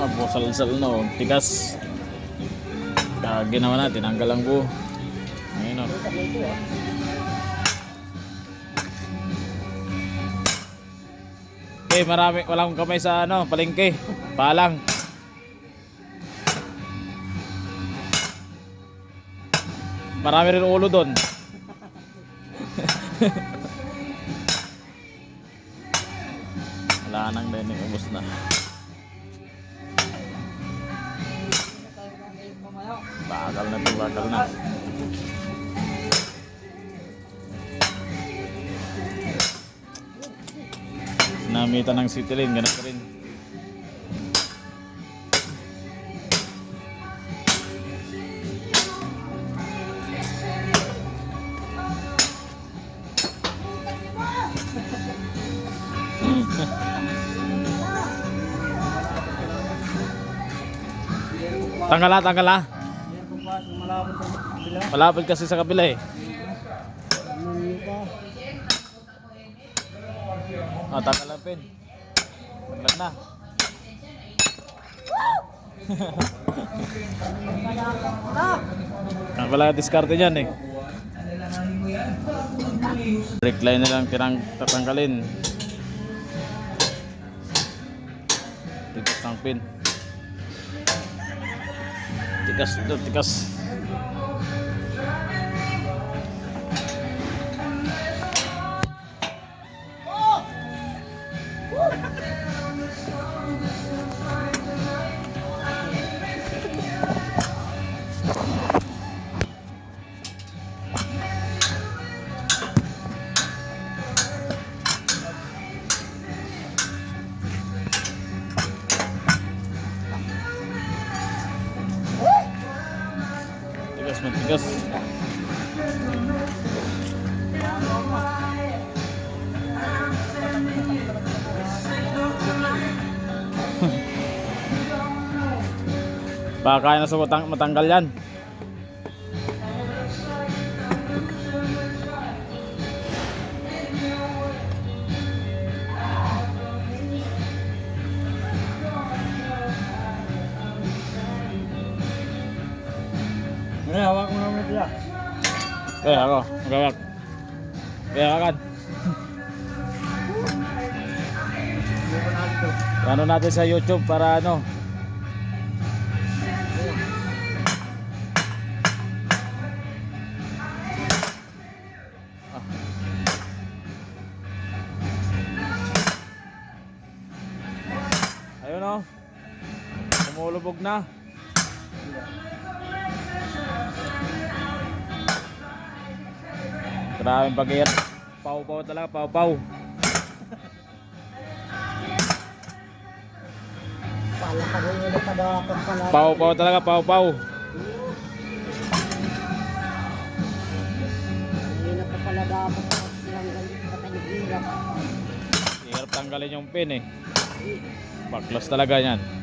Ah, busal-sal na oh. Tigas. Kaya ginawa natin, ang galang buo. Ayun oh. Okay, marami, walang kamay sa ano, palengke. Palang. Marami rin ulo doon. Wala nang din, ubos na. Bakal na to, bakal na. Namitan ng city lane, ganun rin. Tanggal na, tanggal na. Malapit kasi sa kabila eh. Ah, tanggal lang pin. Tanggal na. Ang wala diskarte dyan eh. Brake line na lang tinang tatanggalin. Tigas ng pin. Tigas ito, Tigas matigas. Baka kaya na sa matang matanggal yan. Eh ako, magawak. Kaya kan. Ano natin sa YouTube para ano? Ah. Ayun oh. Kumulubog na. Maraming pag Pau-pau talaga, pau-pau. Pau-pau talaga, pau-pau. Hindi na pa pala dapat. Hirap tanggalin yung pin eh. Baklas talaga yan.